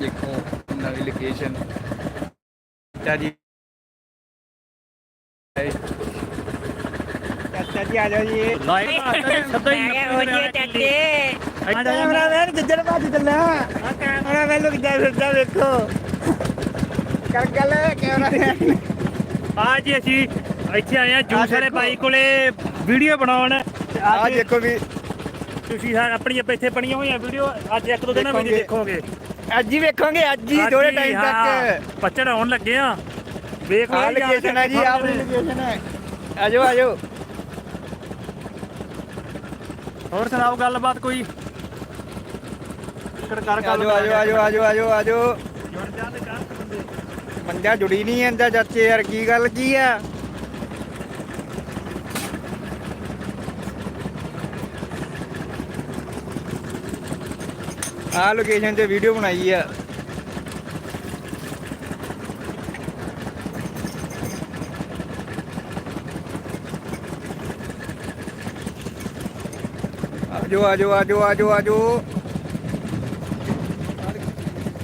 ਦੇਖੋ ਨਵੀਂ ਲੋਕੇਸ਼ਨ ਚਾਜੀ ਚਾਚਾ ਜੀ ਆ ਜਾਓ ਜੀ। ਲਾਈਵ ਸਦਾ ਹੀ ਕੈਮਰਾ ਮੈਨ ਜਿੱਦਣ ਭੱਜ ਚੱਲਿਆ ਆ। ਕੈਮਰਾ ਮੈਨ ਨੂੰ ਕਿੱਦਾਂ ਫਿਰਦਾ ਵੇਖੋ। ਕਰ ਗੱਲ ਕੈਮਰਾ ਮੈਨ ਆ ਜੀ ਅਸੀਂ ਇੱਥੇ ਆਏ ਆ ਜੂਸ ਵਾਲੇ। ਬਾਈ ਕੋਲੇ ਵੀਡੀਓ ਬਣਾਉਣ। ਆ ਦੇਖੋ ਵੀ ਤੁਸੀਂ ਆਪਣੀਆਂ ਇੱਥੇ ਬਣੀਆਂ ਹੋਈਆਂ ਵੀਡੀਓ। ਅੱਜ ਇੱਕ ਦੋ ਦਿਨਾਂ ਵਿੱਚ ਦੇਖੋਗੇ। ਅੱਜ ਹੀ ਵੇਖੋਗੇ ਅੱਜ ਹੀ ਥੋੜੇ ਟਾਈਮ ਤੱਕ। ਪੱਚੜ ਆਉਣ ਲੱਗੇ ਆ। ਵੇਖ ਲਓ ਜੀ, ਲੋਕੇਸ਼ਨ ਹੈ ਜੀ ਆ ਆਪਣੀ ਲੋਕੇਸ਼ਨ ਹੈ ਆਜੋ ਆਜੋ। ਹੋਰ ਸੁਣਾਓ ਗੱਲਬਾਤ ਕੋਈ? ਕਰ ਕਰ ਆਜੋ ਆਜੋ ਆਜੋ ਆਜੋ ਆਜੋ ਆਜੋ। ਜੁੜ ਜਾ ਤੇ ਬੰਦਾ ਜੁੜੀ ਨਹੀਂ ਜਾਂਦਾ ਚਾਚੇ ਯਾਰ ਕੀ ਗੱਲ ਕੀ ਆ? ਆ ਲੋਕੇਸ਼ਨ ਤੇ ਵੀਡੀਓ ਬਣਾਈ ਆ। ਆਜੋ ਆਜੋ ਆਜੋ ਆਜੋ ਆਜੋ।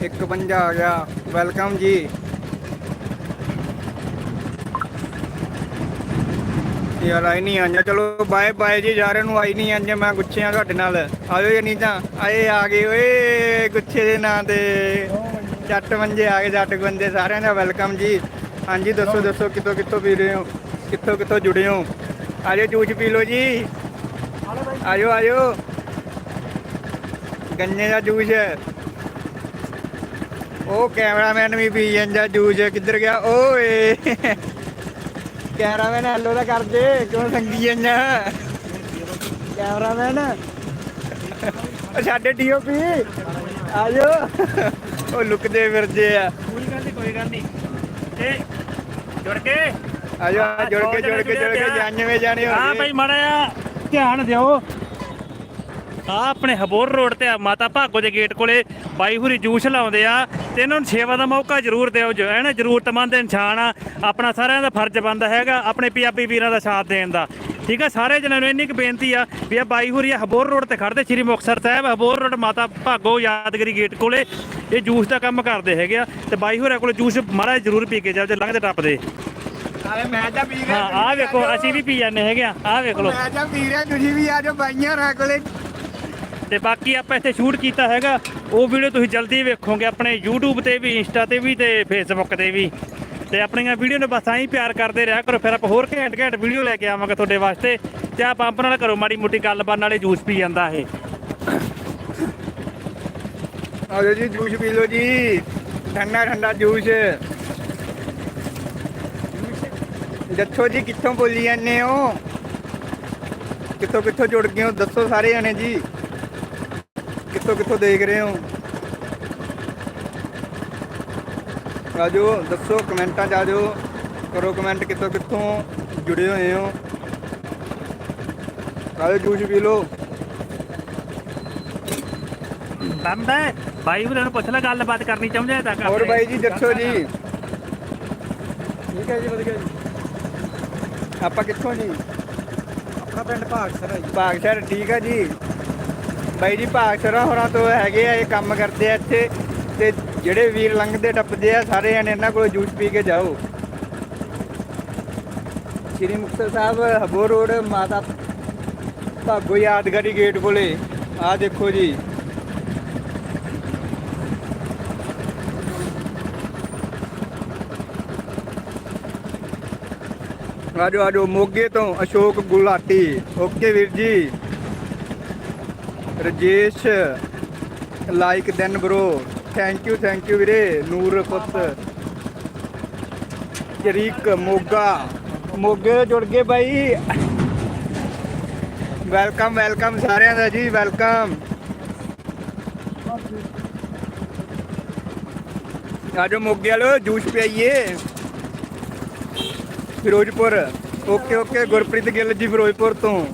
ਇੱਕ ਪੰਜਾ ਆ ਗਿਆ। ਵੈਲਕਮ ਜੀ। ਯਾਰ, ਆਈ ਨਹੀਂ ਆਂਜਾ। ਚਲੋ, ਬਾਏ ਬਾਏ ਜੀ, ਯਾਰਾਂ ਨੂੰ ਆਈ ਨਹੀਂ ਆਂਜਾ, ਮੈਂ ਗੁੱਛੇ ਆ ਤੁਹਾਡੇ ਨਾਲ। ਆਜੋ ਜੀ ਨਹੀਂ ਤਾਂ, ਆਏ ਆ ਗਏ, ਓਏ, ਗੁੱਛੇ ਦੇ ਨਾਂ ਤੇ। ਚੱਟ ਮੰਜੇ ਆ ਗਏ, ਜੱਟ ਬੰਦੇ, ਸਾਰਿਆਂ ਦਾ ਵੈਲਕਮ ਜੀ। ਹਾਂਜੀ, ਦੱਸੋ ਦੱਸੋ, ਕਿੱਥੋਂ ਕਿੱਥੋਂ ਪੀ ਰਹੇ ਹੋ? ਕਿੱਥੋਂ ਕਿੱਥੋਂ ਜੁੜੇ ਹੋ? ਆਜੋ ਜੂਸ ਪੀ ਲਓ ਜੀ। ਆਜੋ ਆਜੋ ਗੰਨੇ ਦਾ ਜੂਸ। ਉਹ ਕੈਮਰਾਮੈਨ ਵੀ ਪੀ ਜਾਂਦਾ ਜੂਸ। ਕਿੱਧਰ ਗਿਆ? ਓਏ। ਕੈਮਰਾਮੈਨ ਹੈਲੋ ਦਾ ਕਰਦੇ ਕਿਉਂ ਸੰਗੀ ਜਾਂਦਾ ਕੈਮਰਾਮੈਨ। ਉਹ ਸਾਡੇ ਡੀਓਪੀ। ਆਜੋ। ਉਹ ਲੁਕਦੇ ਫਿਰਦੇ ਆ। ਕੋਈ ਗੱਲ ਨਹੀਂ ਕੋਈ ਗੱਲ ਨਹੀਂ ਇਹ ਜੁੜ ਕੇ। ਆਜੋ ਜੁੜ ਕੇ ਜੁੜ ਕੇ ਜੁੜ ਕੇ ਜਾਨਵੇਂ ਜਾਣੇ ਹਾਂ ਹੋ ਭਾਈ ਮਾੜਾ ਧਿਆਨ ਦਿਓ। ਆ ਆਪਣੇ ਹਬੋਰ ਰੋਡ ਤੇ ਆ ਮਾਤਾ ਭਾਗੋ ਦੇ ਗੇਟ ਕੋਲੇ ਬਾਈ ਹੁਰੀ ਜੂਸ ਲਾਉਂਦੇ ਆ ਤੇ ਇਹਨਾਂ ਨੂੰ ਸੇਵਾ ਦਾ ਮੌਕਾ ਜ਼ਰੂਰ ਦਿਓ ਜੋ ਹੈ ਨਾ ਜ਼ਰੂਰਤਮੰਦ ਇਨਸਾਨ ਆ ਆਪਣਾ ਸਾਰਿਆਂ ਦਾ ਫਰਜ਼ ਬਣਦਾ ਹੈਗਾ ਆਪਣੇ ਪੰਜਾਬੀ ਵੀਰਾਂ ਦਾ ਸਾਥ ਦੇਣ ਦਾ। ਠੀਕ ਆ ਸਾਰੇ ਜਣਿਆਂ ਨੂੰ ਇੰਨੀ ਕੁ ਬੇਨਤੀ ਆ ਵੀ ਆ ਬਾਈ ਹੁਰੀ ਆ ਹਬੋਰ ਰੋਡ ਤੇ ਖੜਦੇ ਸ੍ਰੀ ਮੁਕਤਸਰ ਸਾਹਿਬ ਹਬੋਰ ਰੋਡ ਮਾਤਾ ਭਾਗੋ ਯਾਦਗਰੀ ਗੇਟ ਕੋਲੇ ਇਹ ਜੂਸ ਦਾ ਕੰਮ ਕਰਦੇ ਹੈਗੇ ਆ ਤੇ ਬਾਈ ਹੁਰਾਂ ਕੋਲੇ ਜੂਸ ਜਿਹਾ ਜ਼ਰੂਰ ਪੀ ਕੇ ਜਾਓ ਜੇ ਲੰਘਦੇ ਟੱਪਦੇ। ਆਲੇ ਮੈਂ ਤਾਂ ਪੀ ਰਿਹਾ ਹਾਂ ਆ ਵੇਖੋ ਅਸੀਂ ਵੀ ਪੀ ਜਾਂਦੇ ਹੈਗੇ ਆ ਆ ਵੇਖ ਲਓ। ਮੈਂ ਤਾਂ ਪੀ ਰਿਹਾ ਤੁਸੀਂ ਵੀ ਆਜੋ ਬਾਈਆਂ ਰਾ ਕੋਲੇ। ਤੇ ਬਾਕੀ ਆਪਾਂ ਇੱਥੇ ਸ਼ੂਟ ਕੀਤਾ ਹੈਗਾ। ਉਹ ਵੀਡੀਓ ਤੁਸੀਂ ਜਲਦੀ ਵੇਖੋਗੇ ਆਪਣੇ YouTube ਤੇ ਵੀ, Insta ਤੇ ਵੀ ਤੇ Facebook ਤੇ ਵੀ। ਤੇ ਆਪਣੀਆਂ ਵੀਡੀਓ ਨੂੰ ਬਸ ਐਂ ਪਿਆਰ ਕਰਦੇ ਰਿਹਾ ਕਰੋ। ਫਿਰ ਆਪਾਂ ਹੋਰ ਘੈਂਟ ਘੈਂਟ ਵੀਡੀਓ ਲੈ ਕੇ ਆਵਾਂਗੇ ਤੁਹਾਡੇ ਵਾਸਤੇ। ਤੇ ਆ ਪੰਪ ਨਾਲ ਕਰੋ, ਮਾੜੀ ਮੋਟੀ ਗੱਲਬਾਤ, ਨਾਲੇ ਜੂਸ ਪੀ ਜਾਂਦਾ ਇਹ। ਆਜੋ ਜੀ ਜੂਸ ਪੀ ਲਓ ਜੀ। ਠੰਡਾ ਠੰਡਾ ਜੂਸ ਦੱਸੋ ਜੀ, ਕਿੱਥੋਂ ਬੋਲੀ ਜਾਂਦੇ ਹੋ? ਕਿੱਥੋਂ ਕਿੱਥੋਂ ਜੁੜ ਗਏ ਹੋ? ਦੱਸੋ ਸਾਰੇ ਜਣੇ ਜੀ। ਕਿੱਥੋਂ ਕਿੱਥੋਂ ਦੇਖ ਰਹੇ ਹੋ? ਆਜੋ ਦੱਸੋ ਕਮੈਂਟਾਂ 'ਚ ਆਜੋ ਕਰੋ ਕਮੈਂਟ ਕਿੱਥੋਂ ਕਿੱਥੋਂ ਜੁੜੇ ਹੋਏ ਹੋ। ਆਜੋ ਜੂਸ ਪੀ ਲਓ। ਬੰਦ ਹੈ। ਬਾਈ ਉਹਨਾਂ ਨੂੰ ਪੁੱਛ ਲੈ ਗੱਲਬਾਤ ਕਰਨੀ ਚਾਹੁੰਦੇ ਤਾਂ ਹੋਰ ਬਾਈ ਜੀ ਦੱਸੋ ਜੀ। ਠੀਕ ਹੈ ਜੀ ਵਧੀਆ ਜੀ। ਆਪਾਂ ਕਿੱਥੋਂ ਜੀ? ਆਪਣਾ ਪਿੰਡ ਭਾਗਸਰ ਹੈ ਜੀ। ਭਾਗਸਰ ਠੀਕ ਆ ਜੀ। ਬਾਈ ਜੀ ਭਾਗ ਸ਼ਰਾ ਹੋਰਾਂ ਤੋਂ ਹੈਗੇ ਆ, ਇਹ ਕੰਮ ਕਰਦੇ ਆ ਇੱਥੇ। ਤੇ ਜਿਹੜੇ ਵੀਰ ਲੰਘਦੇ, ਟੱਪਦੇ ਆ, ਸਾਰੇ ਜਣੇ ਇਹਨਾਂ ਕੋਲ ਜੂਸ ਪੀ ਕੇ ਜਾਓ। ਸ੍ਰੀ ਮੁਕਤਸਰ ਸਾਹਿਬ ਹਬੋਰ ਰੋਡ, ਮਾਤਾ ਭਾਗੋ ਯਾਦਗਾਰੀ ਗੇਟ ਕੋਲੇ। ਆਹ ਦੇਖੋ ਜੀ। ਆਜੋ ਆਜੋ, ਮੋਗੇ ਤੋਂ ਅਸ਼ੋਕ ਗੁਲਾਟੀ। ਓਕੇ ਵੀਰ ਜੀ। Rajesh like then bro thank you thank you ਵੀਰੇ, ਨੂਰ ਪੁੱਤ, ਜਰੀਕ, ਮੋਗਾ, ਮੋਗੇ ਤੋਂ ਜੁੜ ਗਏ ਬਾਈ। ਵੈਲਕਮ ਵੈਲਕਮ ਸਾਰਿਆਂ ਦਾ ਜੀ ਵੈਲਕਮ ਆਜੋ ਮੋਗੇ ਵਾਲੋ, ਜੂਸ ਪਿਆਈਏ। ਫਿਰੋਜ਼ਪੁਰ ਓਕੇ ਓਕੇ ਗੁਰਪ੍ਰੀਤ ਗਿੱਲ ਜੀ ਫਿਰੋਜ਼ਪੁਰ ਤੋਂ।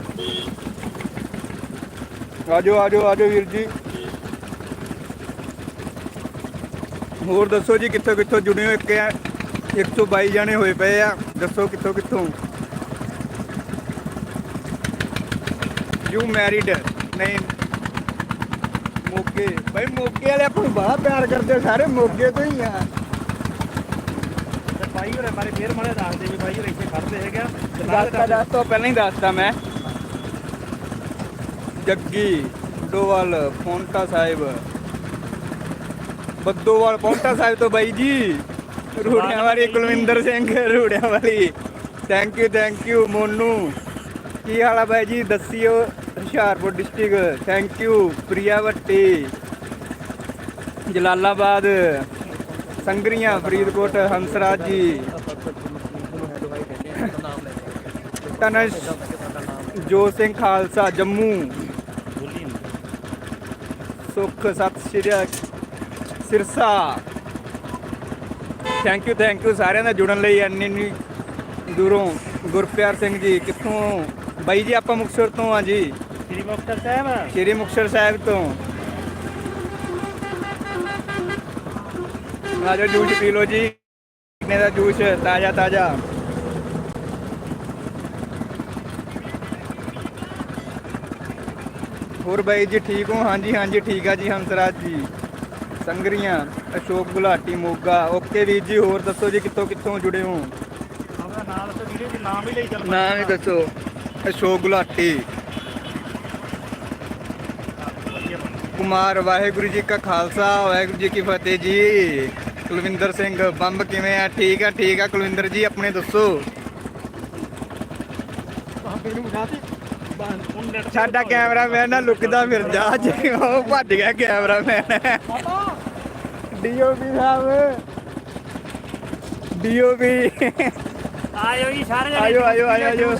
ਆਜੋ ਆਜੋ ਆਜੋ ਵੀਰ ਜੀ। ਹੋਰ ਦੱਸੋ ਜੀ ਕਿੱਥੋਂ ਕਿੱਥੋਂ ਜੁੜੇ ਹੋ ਇੱਕ 122 ਜਾਣੇ ਹੋਏ ਪਏ ਆ। ਦੱਸੋ ਕਿੱਥੋਂ ਕਿੱਥੋਂ? ਯੂ ਮੈਰਿਡ ਨਹੀਂ। ਮੋਗੇ। ਬਾਈ ਮੋਗੇ ਵਾਲੇ ਆਪਾਂ ਨੂੰ ਬੜਾ ਪਿਆਰ ਕਰਦੇ ਸਾਰੇ ਮੋਗੇ ਤੋਂ ਹੀ ਆ। ਤੇ ਬਾਈ ਹੋਰੇ ਬਾਰੇ ਫੇਰ ਮਾੜੇ ਦੱਸਦੇ ਵੀ ਹੋਰੇ ਇੱਥੇ ਖੜਦੇ ਹੈਗੇ ਦੱਸਤਾ ਦੱਸ ਤੋਂ ਪਹਿਲਾਂ ਹੀ ਦੱਸਤਾ ਮੈਂ। ਜੱਗੀ, ਡੋਵਾਲ, ਪੌਂਟਾ ਸਾਹਿਬ। ਬੱਦੋਵਾਲ ਪੌਂਟਾ ਸਾਹਿਬ ਤੋਂ ਬਾਈ ਜੀ। ਰੂੜਿਆਂ ਵਾਲੀ ਕੁਲਵਿੰਦਰ ਸਿੰਘ ਰੂੜਿਆਂ ਵਾਲੀ thank you thank you Monu. ਕੀ ਹਾਲ ਆ ਬਾਈ ਜੀ? ਦੱਸਿਓ, Hoshiarpur district. Thank you Priya Watti. Jalalabad. Sangrian, Faridkot, Hansraj ji. Tanish ਜੋ ਸਿੰਘ ਖਾਲਸਾ, ਜੰਮੂ। ਸੁਖ ਸਤਿ ਸ਼੍ਰੀ ਅਕਾਲ। Sirsa. Thank you thank you ਸਾਰਿਆਂ ਦਾ ਜੁੜਨ ਲਈ ਇੰਨੀ ਇੰਨੀ ਦੂਰੋਂ। ਗੁਰਪਿਆਰ ਸਿੰਘ ਜੀ ਕਿੱਥੋਂ? ਬਾਈ ਜੀ ਆਪਾਂ ਮੁਕਤਸਰ ਤੋਂ ਆ ਜੀ। ਸ੍ਰੀ ਮੁਕਤਸਰ ਸਾਹਿਬ। ਸ਼੍ਰੀ ਮੁਕਤਸਰ ਸਾਹਿਬ ਤੋਂ। ਆਜੋ ਜੂਸ ਪੀ ਲਓ ਜੀ। ਕਿੰਨੇ ਦਾ ਜੂਸ? ਤਾਜ਼ਾ ਤਾਜ਼ਾ। ਹੋਰ ਬਾਈ ਜੀ ਠੀਕ ਹੋ? ਹਾਂਜੀ ਹਾਂਜੀ ਠੀਕ ਆ ਜੀ ਹੰਸਰਾਜ ਜੀ। ਸੰਗਰੀਆਂ ਅਸ਼ੋਕ ਗੁਲਾਟੀ ਮੋਗਾ। ਓਕੇ ਵੀਰ ਜੀ ਹੋਰ ਦੱਸੋ ਜੀ ਕਿੱਥੋਂ ਕਿੱਥੋਂ ਜੁੜੇ ਹੋ? ਆਪਣਾ ਵੀਡੀਓ ਦੇ ਨਾਮ ਹੀ ਲਈ ਚੱਲ ਨਾਮ ਹੀ ਦੱਸੋ। ਅਸ਼ੋਕ ਗੁਲਾਟੀ। ਕੁਮਾਰ ਵਾਹਿਗੁਰੂ ਜੀ ਕਾ ਖਾਲਸਾ ਵਾਹਿਗੁਰੂ ਜੀ ਕੀ ਫਤਿਹ ਜੀ। ਕੁਲਵਿੰਦਰ ਸਿੰਘ ਬੰਬ ਕਿਵੇਂ ਆ? ਠੀਕ ਆ ਠੀਕ ਆ ਕੁਲਵਿੰਦਰ ਜੀ ਆਪਣੇ ਦੱਸੋ। ਸਾਡਾ ਕੈਮਰਾਮੈਨ ਨਾ ਲੁਕਦਾ ਫਿਰਦਾ ਅੱਜ ਉਹ ਭੱਜ ਗਿਆ ਕੈਮਰਾਮੈਨ। ਡੀਓਪੀ ਸਾਹਿਬ। ਡੀਓਪੀ ਆਇਓ ਜੀ ਸਾਰੇ ਜਣੇ ਆਇਓ, ਆਇਓ, ਆਇਓ।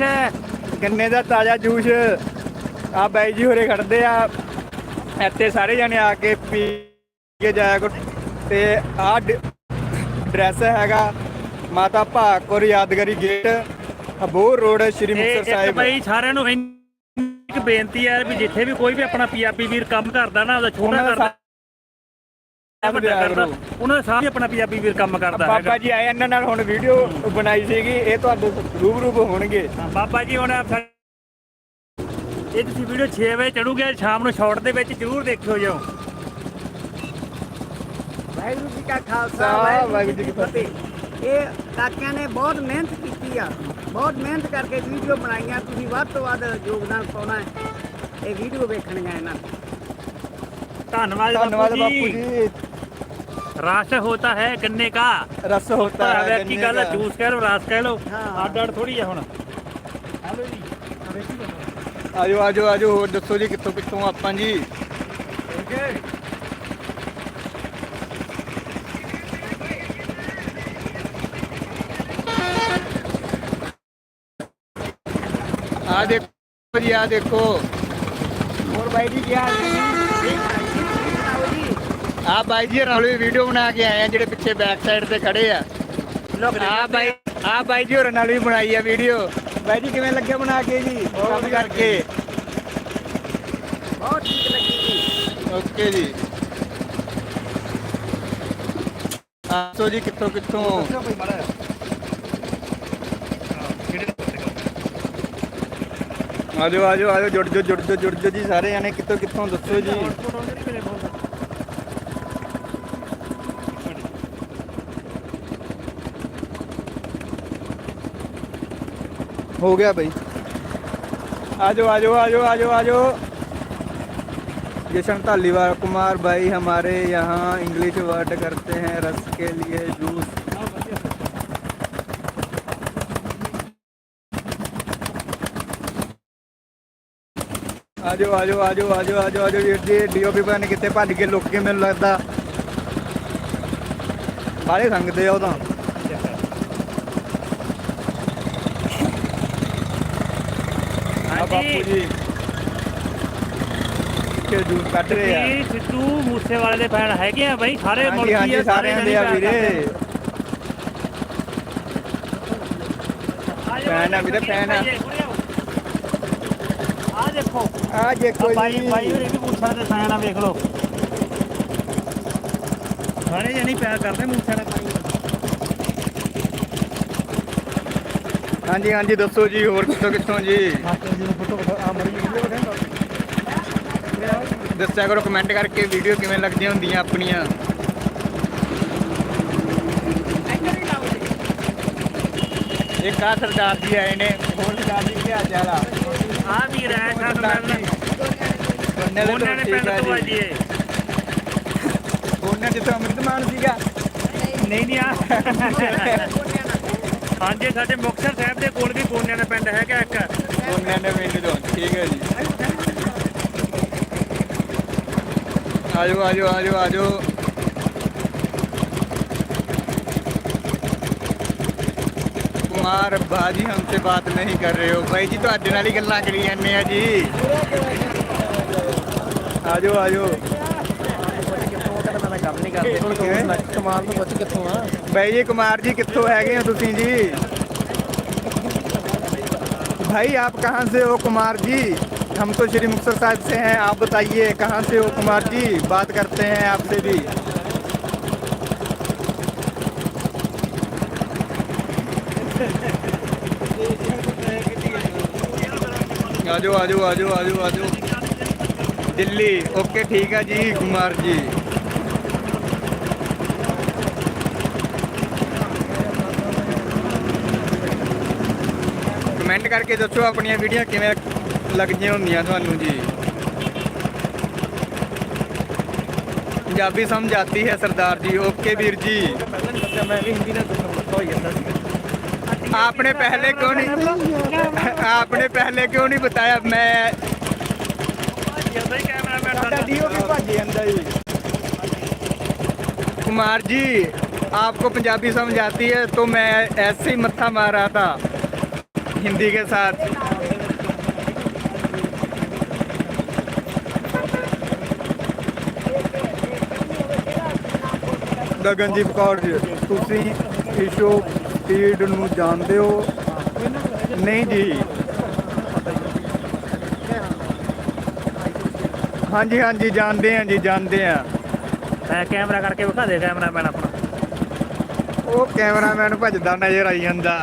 ਗੰਨੇ ਦਾ ਤਾਜ਼ਾ ਜੂਸ। ਆ ਬਾਈ ਜੀ ਹੋਰੇ ਖੜਦੇ ਆ। ਇੱਥੇ ਸਾਰੇ ਜਣੇ ਆ ਕੇ ਪੀ ਕੇ ਜਾਇਆ ਕਰੋ। ਤੇ ਆ ਡਰੈਸ ਹੈਗਾ ਮਾਤਾ ਭਾਗਪੁਰ ਯਾਦਗਾਰੀ ਗੇਟ ਹਬੋਰ ਰੋਡ ਸ਼੍ਰੀ ਮੁਕਤਸਰ ਸਾਹਿਬ। ਬਈ ਸਾਰਿਆਂ ਨੂੰ ਇੱਕ ਬੇਨਤੀ ਹੈ ਵੀ ਜਿੱਥੇ ਵੀ ਕੋਈ ਵੀ ਆਪਣਾ ਪੰਜਾਬੀ ਵੀਰ ਕੰਮ ਕਰਦਾ ਨਾ ਉਹਦਾ ਛੋਟਾ ਕਰਦਾ ਵੱਡਾ। ਉਹਨਾਂ ਦਾ ਸਾਥ ਆਪਣਾ ਪੰਜਾਬੀ ਵੀਰ ਕੰਮ ਕਰਦਾ ਬਾਬਾ ਹੈਗਾ। ਜੀ ਆਏ ਇਹਨਾਂ ਨਾਲ ਹੁਣ ਵੀਡੀਓ ਬਣਾਈ ਸੀਗੀ ਇਹ ਤੁਹਾਡੇ ਰੂਬਰੂ ਹੋਣਗੇ। ਬਾਬਾ ਜੀ ਹੁਣ ਇਹ ਤੁਸੀਂ ਵੀਡੀਓ 6 ਵਜੇ ਚੜੂਗੇ ਸ਼ਾਮ ਨੂੰ ਸ਼ਾਰਟ ਦੇ ਵਿੱਚ ਜ਼ਰੂਰ ਦੇਖਿਓ ਜੋ ਵਾਹਿਗੁਰੂ ਜੀ ਕਾ ਖਾਲਸਾ ਵਾਹਿਗੁਰੂ ਜੀ ਕੀ ਫਤਿਹ। ਇਹ ਕਾਕਿਆਂ ਨੇ ਬਹੁਤ ਮਿਹਨਤ ਕੀਤੀ ਆ। ਬਹੁਤ ਮਿਹਨਤ ਕਰਕੇ ਵੀਡੀਓ ਬਣਾਈਆਂ। ਤੁਸੀਂ ਵੱਧ ਤੋਂ ਵੱਧ ਯੋਗਦਾਨ ਪਾਉਣਾ ਹੈ। ਇਹ ਵੀਡੀਓ ਵੇਖਣੀਆਂ ਇਹਨਾਂ ਨੇ। ਧੰਨਵਾਦ ਧੰਨਵਾਦ ਬਾਪੂ ਜੀ। ਜੀ ਰਾਸ ਹੋਤਾ ਹੈ ਗੰਨੇ ਕਾ? ਰਸ ਹੋਤਾ ਤਾਂ ਹੈ ਕੀ ਗੱਲ ਹੈ। ਜੂਸ ਕਹਿ ਲਓ ਰਾਸ ਕਹਿ ਲਓ ਹਾਂ। ਅੱਡ ਅੱਡ ਥੋੜੀ ਆ ਹੁਣ। ਜੀ। ਆਜੋ ਆਜੋ ਆਜੋ ਹੋਰ ਦੱਸੋ ਜੀ ਕਿੱਥੋਂ ਕਿੱਥੋਂ ਆਪਾਂ ਜੀ? ਆ ਦੇਖੋ ਜੀ ਆ ਦੇਖੋ। ਹੋਰ ਬਾਈ ਜੀ ਕੀ ਹਾਲ ਆ ਬਾਈ ਜੀ ਨਾਲ ਵੀ ਵੀਡੀਓ ਬਣਾ ਕੇ ਆਏ ਆ ਜਿਹੜੇ ਪਿੱਛੇ ਬੈਕ ਸਾਈਡ ਤੇ ਖੜੇ ਆ। ਆ ਬਾਈ ਆ ਬਾਈ ਜੀ ਹੋਰ ਨਾਲ ਵੀ ਬਣਾਈ ਆ ਵੀਡੀਓ। ਬਾਈ ਜੀ ਕਿਵੇਂ ਲੱਗਿਆ ਬਣਾ ਕੇ ਜੀ? ਕੰਮ ਕਰਕੇ। ਬਹੁਤ ਠੀਕ ਲੱਗੀ ਜੀ। ਓਕੇ ਜੀ। ਆਸੋ ਜੀ ਕਿੱਥੋਂ ਕਿੱਥੋਂ ਆਜੋ ਆਜੋ ਆਜੋ, ਜੁੜ ਜੋ ਜੁੜ ਜੋ ਜੁੜ ਜੋ ਜੀ ਸਾਰੇ ਜਾਣੇ ਕਿੱਥੋਂ ਕਿੱਥੋਂ ਦੱਸੋ ਜੀ? ਹੋ ਗਿਆ ਬਈ। ਆਜੋ ਆਜੋ ਆਜੋ ਆਜੋ ਆਜੋ। जशन धलीवाल कुमार भाई हमारे यहाँ इंग्लिश वर्ड करते हैं रस के लिए जूस ਆਜੋ ਆਜੋ ਆਜੋ ਆਜੋ ਆਜੋ ਆਜੋ ਵੀਰ ਜੀ ਡੀਓਪੀ ਪਤਾ ਨੀ ਕਿੱਥੇ ਭੱਜ ਕੇ ਲੁੱਕ ਕੇ ਮੈਨੂੰ ਲੱਗਦਾ। ਬਾਹਲੇ ਸੰਗਦੇ ਆ ਉਹ ਤਾਂ। ਆ ਬਾਪੂ ਜੀ। ਕਿ ਜੂਸ ਕੱਢ ਰਹੇ ਆ। ਜੀ ਸਿੱਧੂ ਮੂਸੇ ਵਾਲੇ ਦੇ ਫੈਨ ਹੈਗੇ ਆ ਬਾਈ ਸਾਰੇ ਮੁਲਕੀ ਆ ਸਾਰਿਆਂ ਦੇ ਆ ਵੀਰੇ। ਫੈਨ ਆ ਵੀਰੇ, ਫੈਨ ਆ। ਆ ਦੇਖੋ। ਆ ਦੇਖੋ ਆ ਬਾਈ ਜੀ। ਬਾਈ ਹੋਰੇ ਵੀ ਮੂਸੇ ਦੇ ਫੈਨ ਆ ਵੇਖ ਲਓ। ਸਾਰੇ ਜਣੇ ਪਿਆਰ ਕਰਦੇ ਮੂਸੇ ਨਾਲ ਪਾਈ ਹਾਂਜੀ ਹਾਂਜੀ ਦੱਸੋ ਜੀ ਹੋਰ ਕਿੱਥੋਂ ਕਿੱਥੋਂ ਜੀ? ਦੱਸਿਆ ਕਰੋ ਕਮੈਂਟ ਕਰਕੇ ਵੀਡੀਓ ਕਿਵੇਂ ਲੱਗਦੀਆਂ ਹੁੰਦੀਆਂ ਆਪਣੀਆਂ। ਇੱਕ ਆ ਸਰਦਾਰ ਜੀ ਆਏ ਨੇ ਹੋਰ ਸਰਦਾਰ ਜੀ ਕੀ ਹਾਲ ਚਾਲ ਆ ਵੀ ਰਹਿ ਉਹਨੇ ਨੇ ਪਿੰਡ ਤੋਂ ਆਈ ਏ ਉਹਨੇ ਜਿੱਥੇ ਅੰਮ੍ਰਿਤਮਾਨ ਸੀਗਾ। ਨਹੀਂ ਨਹੀਂ ਆ। ਹਾਂਜੀ ਸਾਡੇ ਮੁਕਤਸਰ ਸਾਹਿਬ ਦੇ ਕੋਲ ਵੀ ਕੋਨਿਆਂ ਦਾ ਪਿੰਡ ਹੈਗਾ ਇੱਕ। ਉਹਨੇ ਨੇ ਮੈਨੂੰ ਤੋਂ ਠੀਕ ਹੈ ਜੀ। ਆਜੋ ਆਜੋ ਆਜੋ ਆਜੋ। ਕੁਮਾਰ ਬਾਜੀ ਹਮਸੇ ਬਾਤ ਨਹੀਂ ਕਰ ਰਹੇ ਹੋ ਭਾਈ ਜੀ ਤੁਹਾਡੇ ਨਾਲ ਹੀ ਗੱਲਾਂ ਕਰੀ ਜਾਂਦੇ ਆ ਜੀ ਆਜੋ ਆਜੋ ਕਮਾਲ ਤੋਂ ਪੁੱਛ ਕਿੱਥੋਂ ਆ भाई जी कुमार जी कितों हैगे हो तुसी जी भाई आप कहाँ से हो कुमार जी हम तो श्री मुक्तसर साहिब से हैं आप बताइए कहाँ से हो कुमार जी बात करते हैं आपसे भी ਆਜੋ ਆਜੋ ਆਜੋ ਆਜੋ ਆਜੋ। ਦਿੱਲੀ, ਓਕੇ, ਠੀਕ ਆ ਜੀ, ਕੁਮਾਰ ਜੀ। ਕਮੈਂਟ ਕਰਕੇ ਦੱਸੋ ਆਪਣੀਆਂ ਵੀਡੀਓ ਕਿਵੇਂ ਲੱਗਦੀਆਂ ਹੁੰਦੀਆਂ ਤੁਹਾਨੂੰ ਜੀ। ਪੰਜਾਬੀ ਸਮਝ ਆਤੀ ਹੈ ਸਰਦਾਰ ਜੀ, ਓਕੇ ਵੀਰ ਜੀ। ਮੈਂ ਵੀ ਹਿੰਦੀ ਨਾਲ ਦੱਸਣਾ ਹੋ ਜਾਂਦਾ ਸੀ। आपने पहले क्यों नहीं आपने पहले क्यों नहीं बताया मैं ਜਦੋਂ ਹੀ ਕੈਮਰਾਮੈਨ ਸਾਡਾ ਡੀਓਪੀ ਭੱਜ ਜਾਂਦਾ ਜੀ कुमार जी आपको पंजाबी समझ आती है तो मैं ऐसे ही मत्था मार रहा था हिंदी के साथ ਗਗਨਦੀਪ ਕੌਰ ਜੀ ਤੁਸੀਂ ਈਸ਼ੋ ਸਪੀਡ ਨੂੰ ਜਾਣਦੇ ਹੋ ਨਹੀਂ ਜੀ। ਹਾਂਜੀ ਹਾਂਜੀ ਜਾਣਦੇ ਹਾਂ ਜੀ ਜਾਣਦੇ ਹਾਂ ਮੈਂ ਕੈਮਰਾ ਕਰਕੇ ਵਿਖਾ ਦੇ ਕੈਮਰਾਮੈਨ ਆਪਣਾ। ਉਹ ਕੈਮਰਾਮੈਨ ਭੱਜਦਾ ਨਜ਼ਰ ਆਈ ਜਾਂਦਾ।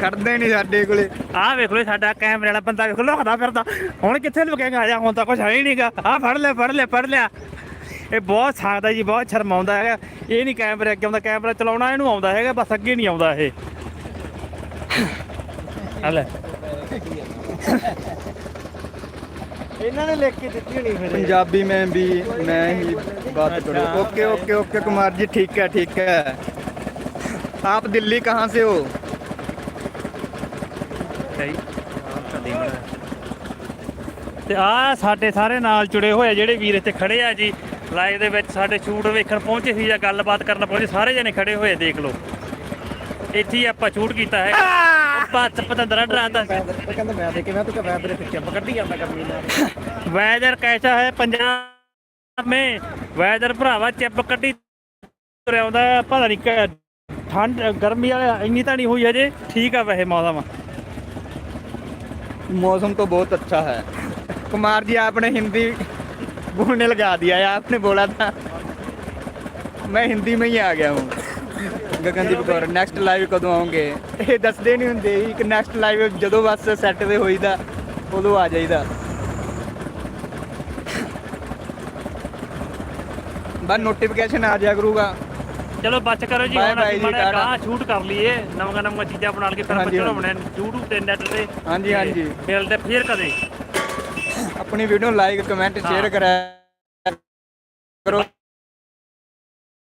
ਖੜਦੇ ਨਹੀਂ ਸਾਡੇ ਕੋਲੇ। ਆਹ ਵੇਖ ਲਓ ਸਾਡਾ ਕੈਮਰੇ ਵਾਲਾ ਬੰਦਾ ਵੇਖ ਲਓ ਹਦਾ ਫਿਰਦਾ। ਹੁਣ ਕਿੱਥੇ ਲੁਕੇਗਾ? ਆ ਜਾ ਹੁਣ ਤਾਂ ਕੁਝ ਹੈ ਹੀ ਨਹੀਂਗਾ ਆਹ ਫੜ ਲੈ ਫੜ ਲੈ ਫੜ ਲਿਆ। ਇਹ ਬਹੁਤ ਸਾਦਾ ਜੀ ਬਹੁਤ ਸ਼ਰਮਾਉਂਦਾ ਹੈਗਾ ਇਹ ਨਹੀਂ ਕੈਮਰੇ ਅੱਗੇ ਆਉਂਦਾ ਕੈਮਰਾ ਚਲਾਉਣਾ ਇਹਨੂੰ ਆਉਂਦਾ ਹੈਗਾ ਬਸ ਅੱਗੇ ਨਹੀਂ ਆਉਂਦਾ ਇਹ ਆ ਲੈ ਇਹਨਾਂ ਨੇ ਲਿਖ ਕੇ ਦਿੱਤੀ ਹੋਣੀ ਫਿਰ पंजाबी में भी मैं ही बात करूँ okay okay okay Kumar ji ठीक है ठीक है आप दिल्ली कहाँ से हो ਤੇ ਆ ਸਾਡੇ ਸਾਰੇ ਨਾਲ ਜੁੜੇ ਹੋਏ ਆ ਜਿਹੜੇ ਵੀਰ ਇੱਥੇ ਖੜੇ ਆ ਜੀ ਲਾਈਵ ਦੇ ਵਿੱਚ ਸਾਡੇ ਸ਼ੂਟ ਵੇਖਣ ਪਹੁੰਚੇ ਸੀ ਜਾਂ ਗੱਲਬਾਤ ਕਰਨ ਪਹੁੰਚੇ ਸਾਰੇ ਜਣੇ ਖੜੇ ਹੋਏ ਦੇਖ ਲਓ ਇੱਥੇ ਹੀ ਆਪਾਂ ਸ਼ੂਟ ਕੀਤਾ ਹੈ ਪੱਤ ਪਤੰਦਰਾ ਡਰਾਤਾ ਉਹ ਕਹਿੰਦਾ ਮੈਂ ਦੇ ਕੇ ਮੈਂ ਤੂੰ ਕਹ ਵੈਦਰ ਇੱਥੇ ਚੱਪ ਕੱਢੀ ਜਾਂਦਾ ਕਰਨੀ ਨਾਲ ਵੈਦਰ ਕੈਸਾ ਹੈ ਪੰਜਾਬ में ਵੈਦਰ ਭਰਾਵਾ ਚਿੱਪ ਕੱਢੀ ਤੁਰਿਆ ਆਉਂਦਾ ਹੈ, ਪਤਾ ਨਹੀਂ ਕਿ ਠੰਡ ਗਰਮੀ ਵਾਲਾ ਇੰਨੀ ਤਾਂ ਨਹੀਂ ਹੋਈ ਹਜੇ ਠੀਕ ਆ ਵੈਸੇ ਮੌਸਮ मौसम तो बहुत अच्छा है कुमार जी आपने हिंदी बोलने लगा दिया है आपने बोला था मैं हिंदी में ही आ गया हूँ ਗਗਨਦੀਪ ਕੌਰ ਨੈਕਸਟ ਲਾਈਵ ਕਦੋਂ ਆਉਂਗੇ ਇਹ ਦੱਸਦੇ ਨਹੀਂ ਹੁੰਦੇ ਇੱਕ ਨੈਕਸਟ ਲਾਈਵ ਜਦੋਂ ਬਸ ਸੈੱਟ ਤੇ ਹੋਈਦਾ ਉਦੋਂ ਆ ਜਾਈਦਾ ਬਸ ਨੋਟੀਫਿਕੇਸ਼ਨ ਆ ਜਾਇਆ ਕਰੂਗਾ ਚਲੋ ਬੱਚ ਕਰੋ ਜੀ Bye ਹੁਣ bye ਅਸੀਂ ਜੀ, ਮਾੜਾ ਟਾਟਾ। ਗਾਂ ਸ਼ੂਟ ਕਰ ਲਈਏ ਨਵਾਂ ਨਵਾਂ ਚੀਜ਼ਾਂ ਬਣਾ ਕੇ ਫਿਰ ਹਾਂਜੀ, ਬੱਚੇ ਹਾਂਜੀ। ਬਣਾਉਣੇ YouTube ਤੇ ਨੈਟ ਤੇ ਹਾਂਜੀ, ਤੇ ਹਾਂਜੀ। ਮਿਲਦੇ ਫਿਰ ਕਦੇ ਆਪਣੀ ਵੀਡੀਓ ਲਾਈਕ ਕਮੈਂਟ ਸ਼ੇਅਰ। ਕਰਿਆ ਕਰੋ।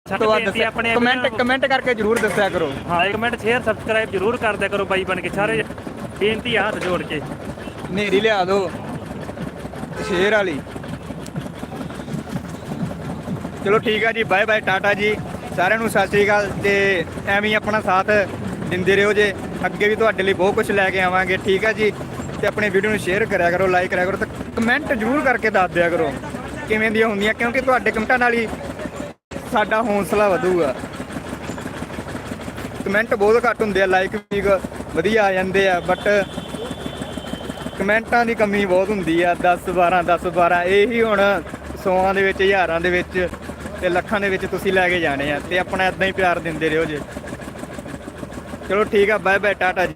ਸਾਡੇ ਬੇਨਤੀ ਆਪਣੇ ਕਮੈਂਟ ਕਮੈਂਟ ਕਰਕੇ ਜਰੂਰ ਦੱਸਿਆ ਕਰੋ। ਹਾਂ ਕਮੈਂਟ ਸ਼ੇਅਰ ਸਬਸਕ੍ਰਾਈਬ ਜ਼ਰੂਰ ਕਰ ਦਿਆ ਕਰੋ ਬਾਈ ਬਣ ਕੇ। ਸਾਰੇ ਬੇਨਤੀ ਹੱਥ ਜੋੜ ਕੇ। ਨੇਰੀ ਲਿਆ ਦਿਓ ਸ਼ੇਰ ਵਾਲੀ। ਚਲੋ ਠੀਕ ਆ ਜੀ ਬਾਏ ਬਾਏ ਟਾਟਾ ਜੀ। ਸਾਰਿਆਂ ਨੂੰ ਸਤਿ ਸ੍ਰੀ ਅਕਾਲ ਤੇ ਐਵੇਂ ਹੀ ਆਪਣਾ ਸਾਥ ਦਿੰਦੇ ਰਹੋ ਜੇ। ਅੱਗੇ ਵੀ ਤੁਹਾਡੇ ਲਈ ਬਹੁਤ ਕੁਝ ਲੈ ਕੇ ਆਵਾਂਗੇ ਠੀਕ ਆ ਜੀ। ਤੇ ਆਪਣੀ ਵੀਡੀਓ ਨੂੰ ਸ਼ੇਅਰ ਕਰਿਆ ਕਰੋ ਲਾਈਕ ਕਰਿਆ ਕਰੋ ਤੇ ਕਮੈਂਟ ਜ਼ਰੂਰ ਕਰਕੇ ਦੱਸ ਦਿਆ ਕਰੋ। ਕਿਵੇਂ ਦੀਆਂ ਹੁੰਦੀਆਂ, ਕਿਉਂਕਿ ਤੁਹਾਡੇ ਕਮੈਂਟਾਂ ਨਾਲ ਹੀ ਸਾਡਾ ਹੌਸਲਾ ਵਧੂਗਾ। ਕਮੈਂਟ ਬਹੁਤ ਘੱਟ ਹੁੰਦੇ ਆ ਲਾਈਕ ਵੀ ਵਧੀਆ ਆ ਜਾਂਦੇ ਆ ਬਟ ਕਮੈਂਟਾਂ ਦੀ ਕਮੀ ਬਹੁਤ ਹੁੰਦੀ ਆ 10 12 10 12 ਇਹੀ ਹੁਣ ਸੌਆਂ ਦੇ ਵਿੱਚ, ਹਜ਼ਾਰਾਂ ਦੇ ਵਿੱਚ ਤੇ ਲੱਖਾਂ ਦੇ ਵਿੱਚ ਤੁਸੀਂ ਲੈ ਕੇ ਜਾਣੇ ਆ, ਤੇ ਆਪਣਾ ਇਦਾਂ ਹੀ ਪਿਆਰ ਦਿੰਦੇ ਰਹੋ ਜੇ। ਚਲੋ ਠੀਕ ਆ ਬਾਏ ਬਾਏ ਟਾਟਾ ਜੀ।